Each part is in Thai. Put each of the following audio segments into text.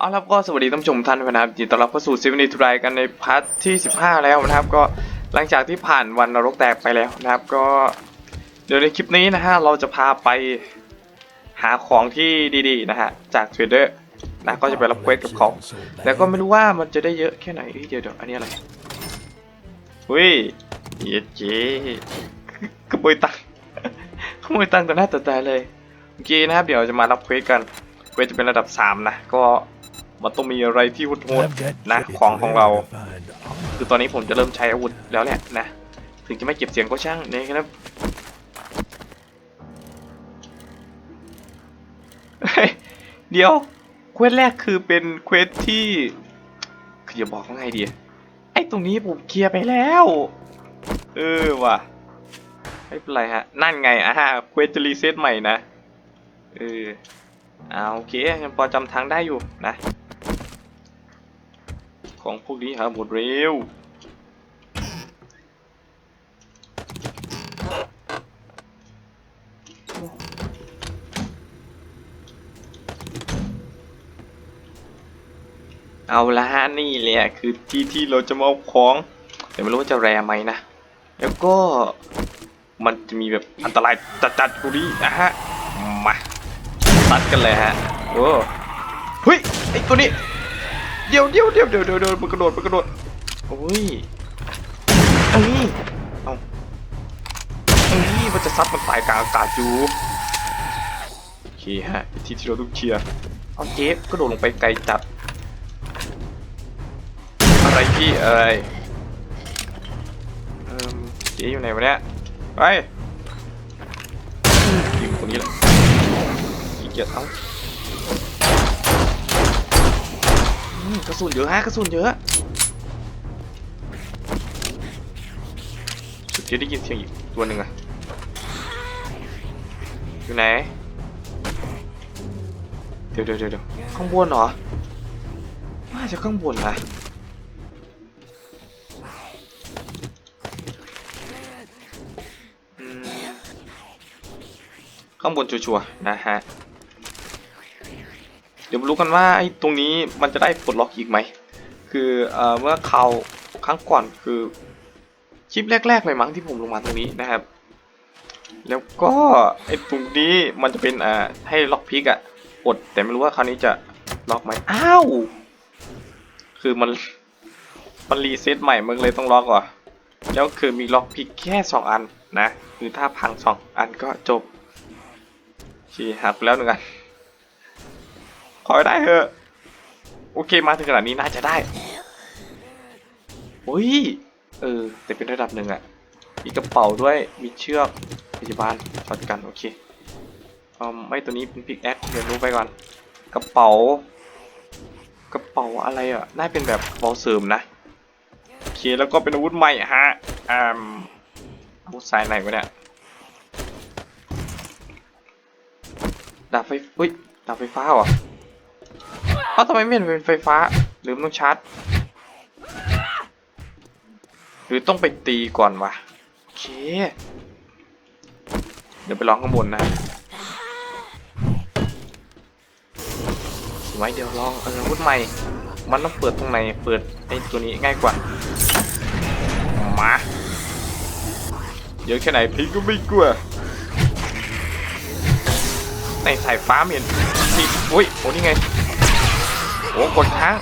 เอาละครับก็สวัสดีท่านผู้ชมท่านนะครับยินดีต้อนรับเข้าสู่ซีวันนีทูไรกันในพาร์ทที่ 15 แล้วนะครับ ก็หลังจากที่ผ่านวันนรกแตกไปแล้วนะครับ ก็เดี๋ยวในคลิปนี้นะฮะเราจะพาไปหาของที่ดีๆนะฮะจากเทรดเดอร์นะก็จะไปรับเควสกับเขาแต่ก็ไม่รู้ว่ามันจะได้เยอะแค่ไหนเอ้ยเดี๋ยวเดี๋ยวอันนี้อะไรอุ้ยเย้เจ๊ขโมยตังขโมยตังต่อหน้าต่อตาเลยโอเคนะครับเดี๋ยวจะมารับเควสกันเควสจะเป็นระดับ 3 นะก็ มันต้องมีอะไรที่โหดๆนะของของเรา คือตอนนี้ผมจะเริ่มใช้อาวุธแล้วแหละนะ ถึงจะไม่เก็บเสียงก็ช่างนะครับเฮ้ยเดี๋ยวเควสแรกคือเป็นเควสที่คือจะบอกว่าไงดีไอ้ตรงนี้ผมเคลียร์ไปแล้ว เออว่ะไม่เป็นไรฮะ นั่นไงอะฮะเควสจะรีเซ็ตใหม่นะ เออเอาโอเคยังพอจำทางได้อยู่นะ ของพวกนี้หาหมดเร็ว เอาละฮะนี่แหละคือที่ที่เราจะมาเอาของ แต่ไม่รู้ว่าจะแรไหมนะ แล้วก็มันจะมีแบบอันตรายจัดๆกูนี้นะฮะ มาตัดกันเลยฮะ โอ้เฮ้ยไอตัวนี้ เดี๋ยวเดี๋ยวเดี๋ยวเดี๋ยวเดี๋ยวเดี๋ยวมันกระโดดมันกระโดดโอ้ยเอ้ยเอาเอ้ยมันจะซัดมันตายกลางอากาศอยู่โอเคฮะที่ที่เราต้องเคลียร์เอาเจฟกระโดดลงไปไกลจัดอะไรพี่เอ้ยเอิ่มเจ๊อยู่ไหนวะเนี่ยไปอยู่ตรงนี้แหละขี้เกียจเอาอืม กระสุนเยอะฮะกระสุนเยอะสุดที่ได้ยินเสียงอีกตัวหนึ่งอะอยู่ไหนเดี๋ยวเดี๋ยวเดี๋ยวเข้างบนเหรอน่าจะข้างบนนะข้างบนชัวร์ๆนะฮะ เดี๋ยวมารู้กันว่าไอ้ตรงนี้มันจะได้ปลดล็อกอีกไหม คือเอ่อเมื่อคราวครั้งก่อนคือคลิปแรก ๆ เลยมั้งที่ผมลงมาตรงนี้นะครับ แล้วก็ไอ้ตรงนี้มันจะเป็นอ่าให้ล็อกพิกอะปลดแต่ไม่รู้ว่าคราวนี้จะล็อกไหมอ้าว คือมันมันรีเซ็ตใหม่มันเลยต้องล็อกเหรอแล้วคือมีล็อกพิกแค่ 2 อันนะ คือถ้าพัง 2 อันก็จบชีหักแล้วหนึ่งอัน ขอได้เถอะ โอเคมาถึงขนาดนี้น่าจะได้โอ้ย เออ แต่เป็นระดับหนึ่งอะมีกระเป๋าด้วย มีเชือกพยาบาลช็อตกัน โอเคเอืมไม่ตัวนี้เป็นพิกแอคเรียนรู้ไปก่อน กระเป๋า กระเป๋าอะไรอะน่าเป็นแบบกระเป๋าเสริมนะ โอเค แล้วก็เป็นอาวุธใหม่ฮะอ่าอาวุธสายไหนวะเนี่ย ดาบไฟอุ้ย ดาบไฟฟ้าเหรอ อ้าทำไมไม่เห็นเป็นไฟฟ้า หรือมันต้องชาร์จ หรือต้องไปตีก่อนวะโอเค เดี๋ยวไปลองข้างบนนะไว้เดี๋ยวลองอาวุธใหม่ มันต้องเปิดตรงไหน เปิดไอ้ตัวนี้ง่ายกว่า มาเยอะแค่ไหนพี่ก็ไม่กลัวในสายฟ้าไม่เห็นพี่อุ้ยโอ้นี่ไง อ้กดค้าง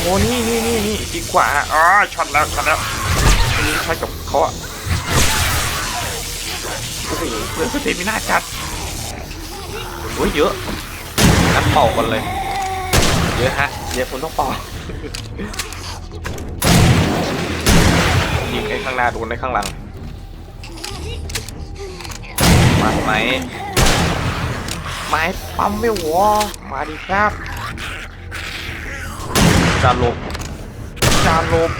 โอ้นี่นี่นี่นี่ดีกว่าอ๋อช็อตแล้วช็อตแล้วอันนี้ใช้กับเขาอะโอ้โหเพื่อนสเตมิน่าจัดโอ้ยเยอะงั้นเป่ากันเลยเยอะฮะเดี๋ยวผมต้องเป่ายิงไอ้ข้างหน้าโดนไอ้ข้างหลังมาไหมไม้ปั๊มไม่วอมาดีครับ จานลบจานลบ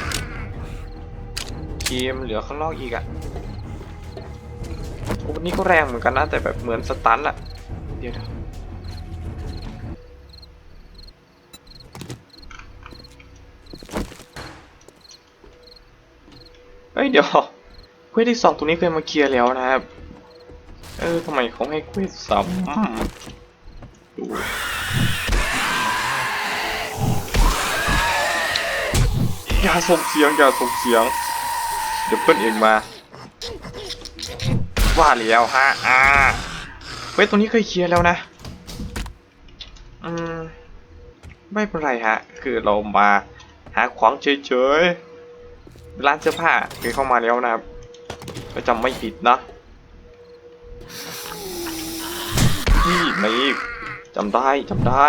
เกมเหลือข้างนอกอีกอะ่ะโอ้วันนี้ก็แรงเหมือนกันนะ แต่แบบเหมือนสตันอะเดี๋ยวเดี๋ยวเฮ้ยเดี๋ยวเควสที่สองตัวนี้เคยมาเคลียร์แล้วนะครับ เออทำไมเขาให้เควสซ้ำดู อย่าส่งเสียง อย่าส่งเสียง เดี๋ยวเพื่อนเองมา ว่าแล้วฮะ อ่าเว้ยตรงนี้เคยเคลียร์แล้วนะ อืม ไม่เป็นไรฮะ คือเรามาหาของเฉยๆ ร้านเสื้อผ้าเคยเข้ามาแล้วนะครับก็จำไม่ผิดนะนี่นี่จำได้จำได้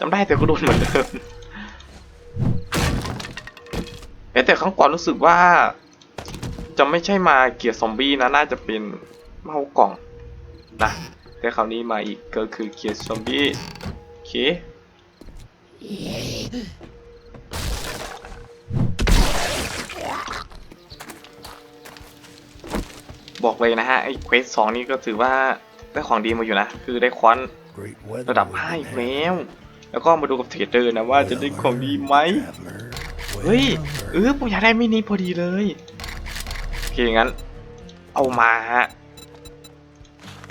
จำได้แต่ก็โดนเหมือนเดิม แต่ครั้งก่อนรู้สึกว่า จะไม่ใช่มาเกียร์ซอมบี้นะน่าจะเป็นเมากล่องนะแต่คราวนี้มาอีกก็คือเกียร์ซอมบี้โอเคบอกเลยนะฮะไอ้เควสสองนี่ก็ถือว่าได้ของดีมาอยู่นะ คือได้ควัน Great weather ระดับ we've 5 been อีก having. แล้ว แล้วก็มาดูกับเทรดเดอร์นะว่าจะได้ของดีไหม Traveler, เฮ้ย well เออผมอยากได้มินิพอดีเลยโอเคงั้น เอามาฮะ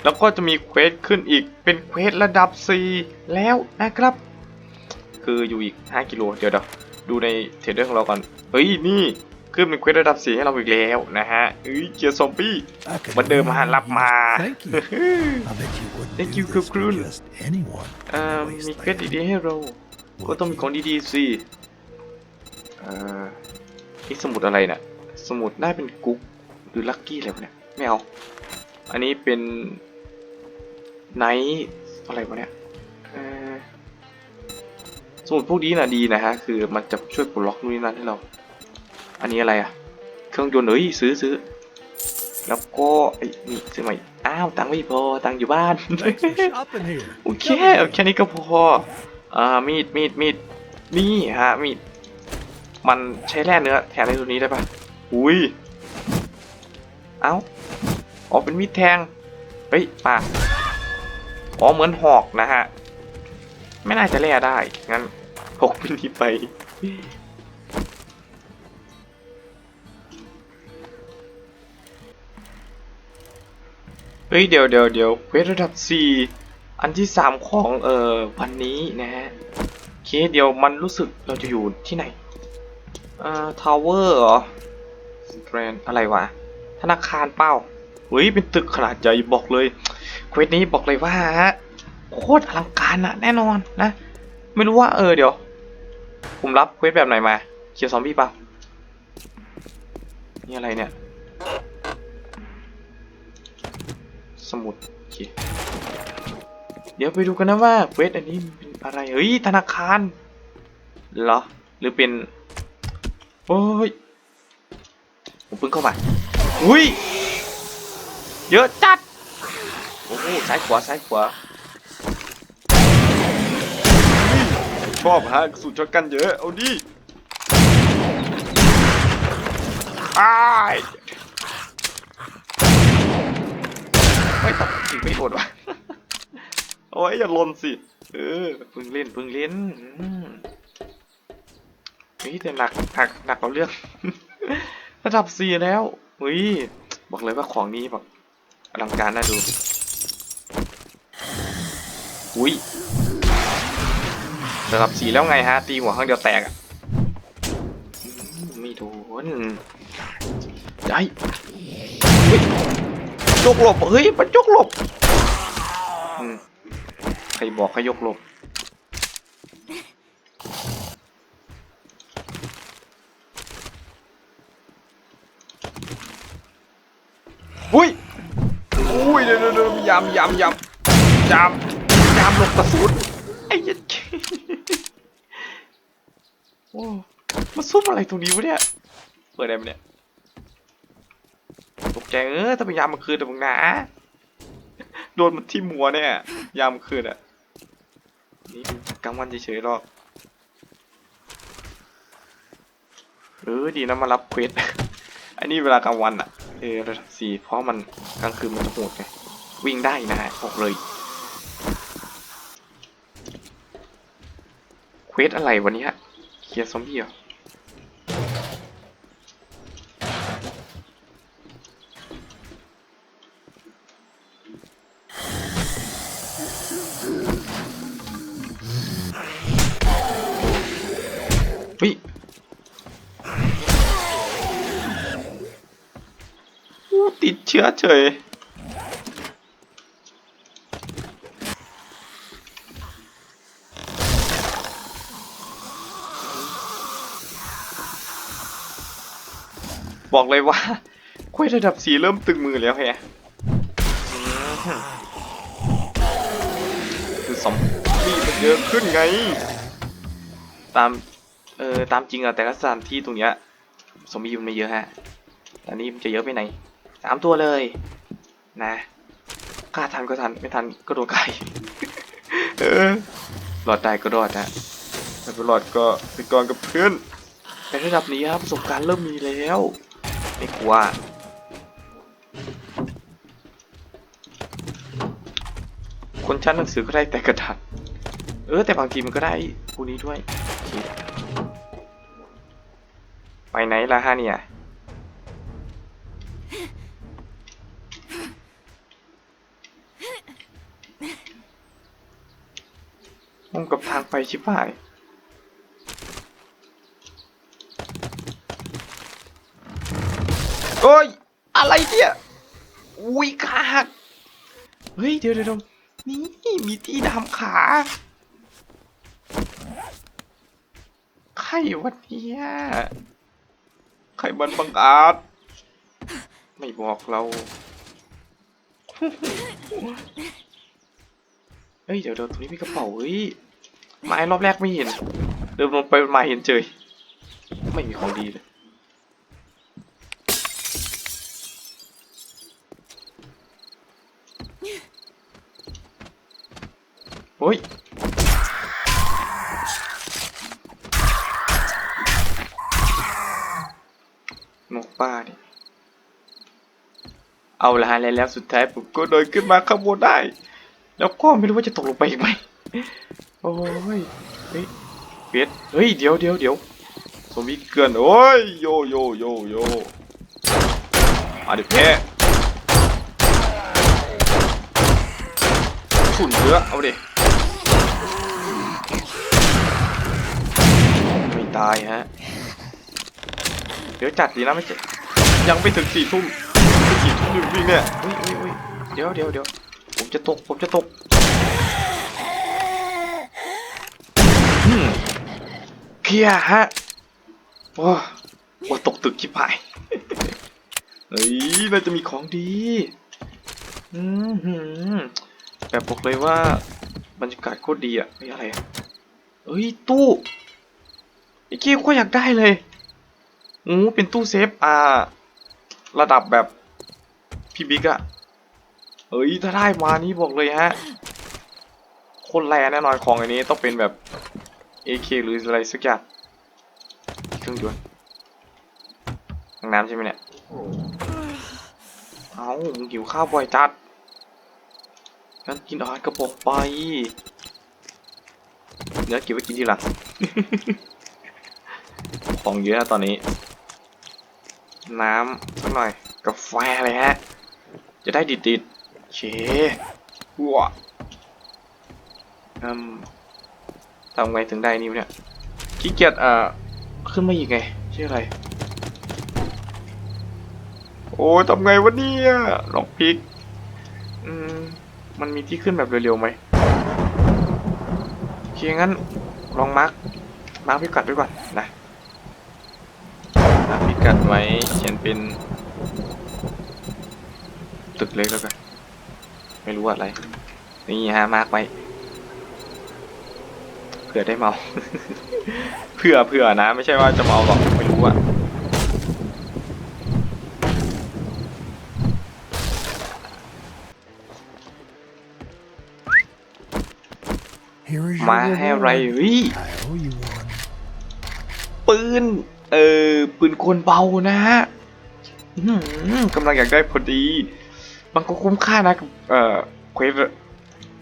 แล้วก็จะมีเควสขึ้นอีกเป็นเควสระดับ 4 แล้วนะครับ คืออยู่อีก 5 กิโลเดี๋ยวเดี๋ยวดูในเทรดเดอร์ของเราก่อนเฮ้ยนี่ขึ้นเป็นเควสระดับ 4 ให้เราอีกแล้วนะฮะเอ้ยเกียร์ซอมบี้ I could เหมือนเดิมฮะรับมา Thank you. I bet you wouldn't Thank do you, this for Cocoon. just anyone. เอ่อมีเควสดีๆให้เราก็ต้องมีของดีๆสิเอ่อ นี่สมุดอะไรเนี่ยสมุดได้เป็นกุ๊กหรือลัคกี้อะไรวเนี่ยไม่เอา อันนี้เป็นไนท์อะไรวะเนี่ยสมุดพวกนี้นะดีนะฮะ คือมันจะช่วยปลดล็อกนู่นนี่นั่นให้เรา อันนี้อะไรอะเครื่องยนต์เอ้ยซื้อซื้อแล้วก็ไอ้นี่ซื้อใหม่อ้าวตังค์ไม่พอตังค์อยู่บ้านโอเคแค่นี้ก็พออ่ามีดมีดมีดนี่ฮะมีด มันใช้แร่เนื้อแทนในตัวนี้ได้ปะอุ้ย เอ้าอ๋อเป็นมีดแทง เฮ้ยป่าอ๋อเหมือนหอกนะฮะ ไม่น่าจะแร่ได้ งั้นพกมินิไป เฮ้ยเดี๋ยวเดี๋ยวเดี๋ยวเวสระดับ 4 อันที่ 3 ของเอ่อวันนี้นะฮะเคเดี๋ยวมันรู้สึกเราจะอยู่ที่ไหน อ่าทาวเวอร์เหรอสแตรนอะไรวะ ธนาคารเป้าเฮ้ย เป็นตึกขนาดใหญ่บอกเลยเควสนี้บอกเลยว่าฮะโคตรอลังการอะแน่นอนนะ ไม่รู้ว่าเออเดี๋ยว ผมรับเควสแบบไหนมาเคียร์ซอมบี้ปล่านี่อะไรเนี่ย สมุดโอเคเดี๋ยวไปดูกันนะว่าเควสอันนี้เป็นอะไร เฮ้ย ธนาคาร เหรอ หรือเป็น โอ้ยผมเพิ่งเข้ามาอุ้ย เยอะจัด โอ้โหซ้ายขวาซ้ายขวาชอบฮะสูตรช็อตกันเยอะ เอาดิอ้ายไม่ตัดถึงไม่โดดวะโอ้ยอย่าลนสิ เออเพิ่งเล่นเพิ่งเล่นอืมเฮ้ยแต่หนักหนักหนักเอาเรื่องระดับสี่แล้วเฮ้ยบอกเลยว่าของนี้แบบอลังการน่าดูอุ้ยระดับสี่แล้วไงฮะ ตีหัวข้างเดียวแตกอะไม่โดนได้ยกหลบ เฮ้ยมันยกหลบใครบอกให้ยกหลบ อุ้ยอุ้ยเดี๋ยวเดี๋ยวยำยำยำยำยำลบกระสุนไอ้ยัดโอ้มาซุ่มอะไรตรงนี้วะเนี่ย เปิดได้ไหมเนี่ย ตกใจเออถ้าเป็นยามมาคืนแต่มึงนะ โดนมันที่มัวเนี่ย ยามคืนอะ นี่กลางวันเฉยๆหรอกเออดีนะมารับเควส อันนี้เวลากลางวันอะ เออระดับสี่เพราะมันกลางคืนมันจะโหดไงวิ่งได้นะบอกเลยเควสอะไรวันนี้ฮะเคลียร์ซอมบี้เหรอ ติดเฉยบอกเลยว่าคุยระดับสีเริ่มตึงมือแล้วแฮะคือสมบี้มันเยอะขึ้นไง ตาม เออตามจริงอะแต่ละสถานที่ตรงเนี้ยสมบี้มันไม่เยอะฮะแต่นี่มันจะเยอะไปไหนามตัวเลย นะฆ่าทันก็ทันไม่ทันก็โดนไก่เออรอดได้ก็รอดนะแต่ไม่รอดก็ไปก่อนกับเพื่อนในระดับนี้ครับประสบการณ์เริ่มมีแล้วไม่กลัวคนชั้นหนังสือก็ได้แต่กระดาษเออแต่บางทีมันก็ได้พวกนี้ด้วย ไปไหนล่ะฮะเนี่ย กับทางไปชิบหาย โอ้ย อะไรเนี่ยอุ้ยขาหัก เฮ้ย เดี๋ยวเดี๋ยวนี่มีที่ดามขาใครวะเนี่ยใครมันบังอาจ ไม่บอกเราเฮ้ย เดี๋ยวเดี๋ยวตรงนี้มีกระเป๋าเฮ้ย ไม้รอบแรกไม่เห็น เดินลงไปมาเห็นเจยไม่มีของดีเลยโอ้ยหนกป้านี่เอาละฮะแล้วสุดท้ายผมก็เดินขึ้นมาข้างบนได้ แล้วก็ไม่รู้ว่าจะตกลงไปอีกไหม โอ้ย เฮ้ยเฟียสเฮ้ย เดี๋ยวเดี๋ยวเดี๋ยวสมมีเกินโอ้ย โยโยโยโยมาดิแพ้ขุนเยอะเอาดิ ไม่ตายฮะ เดี๋ยวจัดดีนะไม่ใช่ยังไม่ถึงสี่ทุ่มไม่สี่ทุ่มวิ่งเนี่ยอุ้ยอุ้ยอุ้ยเดี๋ยวเดี๋ยวเดี๋ยวผมจะตก ผมจะตกอืม เคลียฮะโอ้ว่าตกตึกชิบหายเฮ้ยน่าจะมีของดีอืมหืมแบบบอกเลยว่าบรรยากาศโคตรดีอะม่อะไรเฮ้ยตู้ไอ้เกี้ก็อยากได้เลยโอ้เป็นตู้เซฟอ่า ระดับแบบพี่บิ๊กอะเอ้ยถ้าได้มานี่บอกเลยฮะ คนแรแน่นอนของอันนี้ต้องเป็นแบบ AK หรืออะไรสักอย่างเครื่องยนต์ห้องน้ำใช่ไหมเนี่ยเอามึงหิวข้าวบ่อยจัดงั้นกินอาหารกระป๋องไปเนื้อเก็บไว้กินทีหลังของเยอะนะตอนนี้ น้ำสักหน่อยกาแฟเลยฮะ จะได้ดิดดิดๆเชวัวอืม ทำไงถึงได้นี่วะเนี่ยขี้เกียจเอ่อขึ้นมาอีกไงชื่ออะไร โอ้ยทำไงวะเนี่ยลองพลิกอืมมันมีที่ขึ้นแบบเร็วๆไหมโอเคงั้นลองมาร์กมาร์กพิกัดไว้ก่อนนะพิกัดไว้เขียนเป็น ตึกเล็กแล้วกันไม่รู้อะไร นี่ฮะมากไป เผื่อได้เมา เผื่อเผื่อนะ ไม่ใช่ว่าจะเมาหรอกไม่รู้อะ Here is มา your ให้อะไร reward. เฮ้ย I owe you one. ปืน เออ ปืนกลเบานะฮะอื้อหือกำลังอยากได้พอดี มันก็คุ้มค่านะกับเอ่อเควส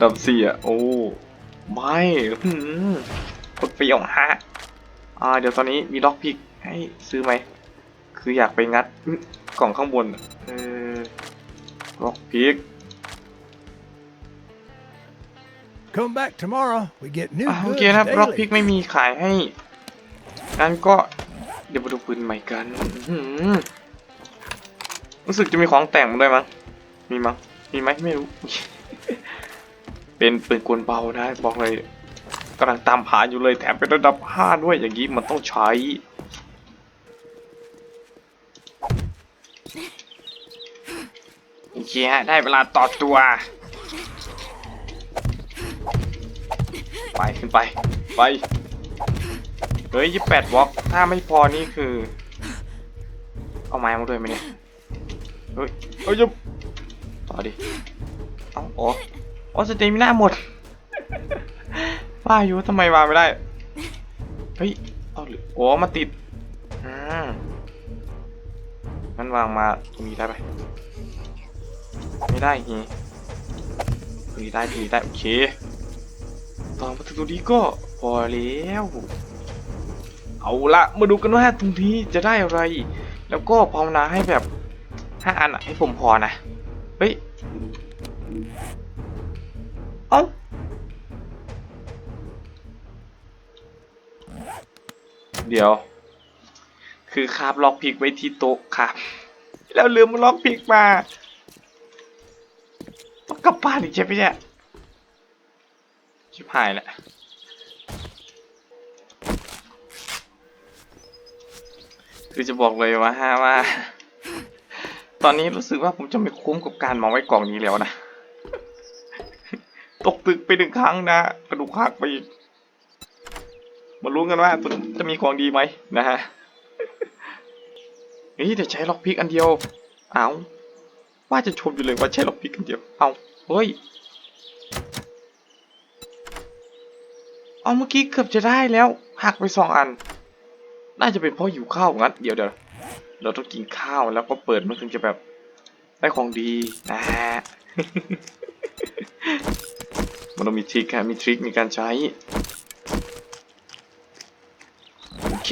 ดับซี่อะ โอ้ ไม่อื้อหือกดเปรี้ยวฮะอ่า เดี๋ยวตอนนี้มีล็อกพิกให้ซื้อไหม คืออยากไปงัดอื้อกล่องข้างบน เออล็อกพิก Come back tomorrow. We get new อ่าโอ goods เคนะครับล็อกพิก daily. ไม่มีขายให้ งั้นก็เดี๋ยวมาดูปืนใหม่กันอื้อหือรู้สึกจะมีของแต่งมาด้วยมั้ง มีมั้ง มีไหมไม่รู้ เป็นปืนกลเบานะบอกเลยกำลังตามหาอยู่เลยแถมเป็นระดับห้าด้วยอย่างนี้มันต้องใช้ โอเคฮะได้เวลาต่อตัว ไปขึ้นไป ไป เฮ้ยยี่แปดบล็อกถ้าไม่พอนี่คือ เอาไม้มาด้วยไหมเนี่ย เฮ้ย เฮ้ยยุบต่อดิ เอาอ๋อ อ๋อสเตมิน่าหมด ว่าอยู่ทำไมวางไม่ได้ เฮ้ยเอาหรือโอ๋อมาติดอืมมันวางมาตรงนี้ได้ไหมไม่ได้เฮีตรงนี้ได้ตรงนี้ได้โอเคตอนมาถึงตรงนี้ก็พอแล้วเอาละมาดูกันว่าตรงนี้จะได้อะไร แล้วก็ภาวนาให้แบบห้าอันอะให้ผมพอนะเฮ้ย เดี๋ยว คือคาบล็อกพิกไว้ที่โต๊ะครับ แล้วลืมล็อกพิกมาต้องกลับบ้านอีกใช่ไหมเนี่ยชิบหายแหละคือจะบอกเลยว่าฮะว่า ตอนนี้รู้สึกว่าผมจะไม่คุ้มกับการมองไว้กล่องนี้แล้วนะ ตกตึกไปหนึ่งครั้งนะ กระดูกหักไปอีก มาลุ้นกันว่าจะมีของดีไหมนะฮะเฮ้ยเดี๋ยวใช้ล็อกพิกอันเดียว เอาว่าจะชมอยู่เลยว่าใช้ล็อกพิกอันเดียว เอาเฮ้ย เอาเมื่อกี้เกือบจะได้แล้ว หักไปสองอัน น่าจะเป็นเพราะหิวข้าวงั้น เดี๋ยวเดี๋ยวเราต้องกินข้าวแล้วก็เปิดมันถึงจะแบบได้ของดีนะฮะมันต้องมีทริคฮะมีทริคมีการใช้ เค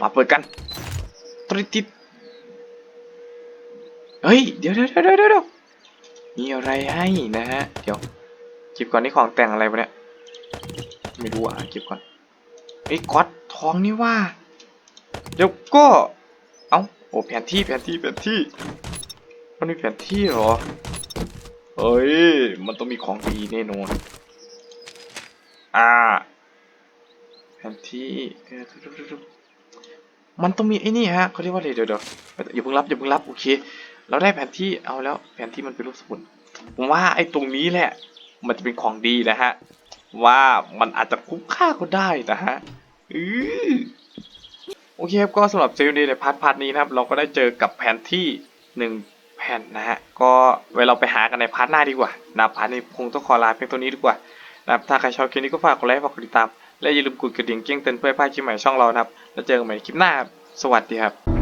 มาเปิดกันตริติดเฮ้ย เดี๋ยวเดี๋ยวเดี๋ยวเดี๋ยวมีอะไรให้นะฮะ เดี๋ยวเก็บก่อนนี่ของแต่งอะไรวะเนี่ย ไม่รู้อะเก็บก่อนไอ้ยก๊อตทองนี่ว่า เดี๋ยวก็ เอ้า โอ้แผนที่แผนที่แผนที่ มันมีแผนที่เหรอ เฮ้ย มันต้องมีของดีแน่นอน อ่า นที่มันต้องมีไอ้นี่ฮะเขาเรียกว่าอะไรเดี๋ยวเดี๋ยวอย่าเพิ่งรับอย่าเพิ่งรับโอเค เราได้แผนที่เอาแล้วแผนที่มันเป็นรูปสมุดผมว่าไอ้ตรงนี้แหละ มันจะเป็นของดีนะฮะ ว่ามันอาจจะคุ้มค่าก็ได้นะฮะอือโอเคครับก็สำหรับเซลล์ดีในพาร์ทพาร์ทนี้นะครับ เราก็ได้เจอกับแผนที่หนึ่งแผ่นนะฮะ ก็ไว้เราไปหากันในพาร์ทหน้าดีกว่านะพาร์ทนี้คงต้องขอลาเพียงตัวนี้ดีกว่านะครับถ้าใครชอบคลิปนี้ก็ฝากกดไลค์ฝากกดติดตาม และอย่าลืมกดกระดิ่งแจ้งเตือนเพื่อไม่พลาดคลิปใหม่ช่องเรานะครับ แล้วเจอกันใหม่คลิปหน้า สวัสดีครับ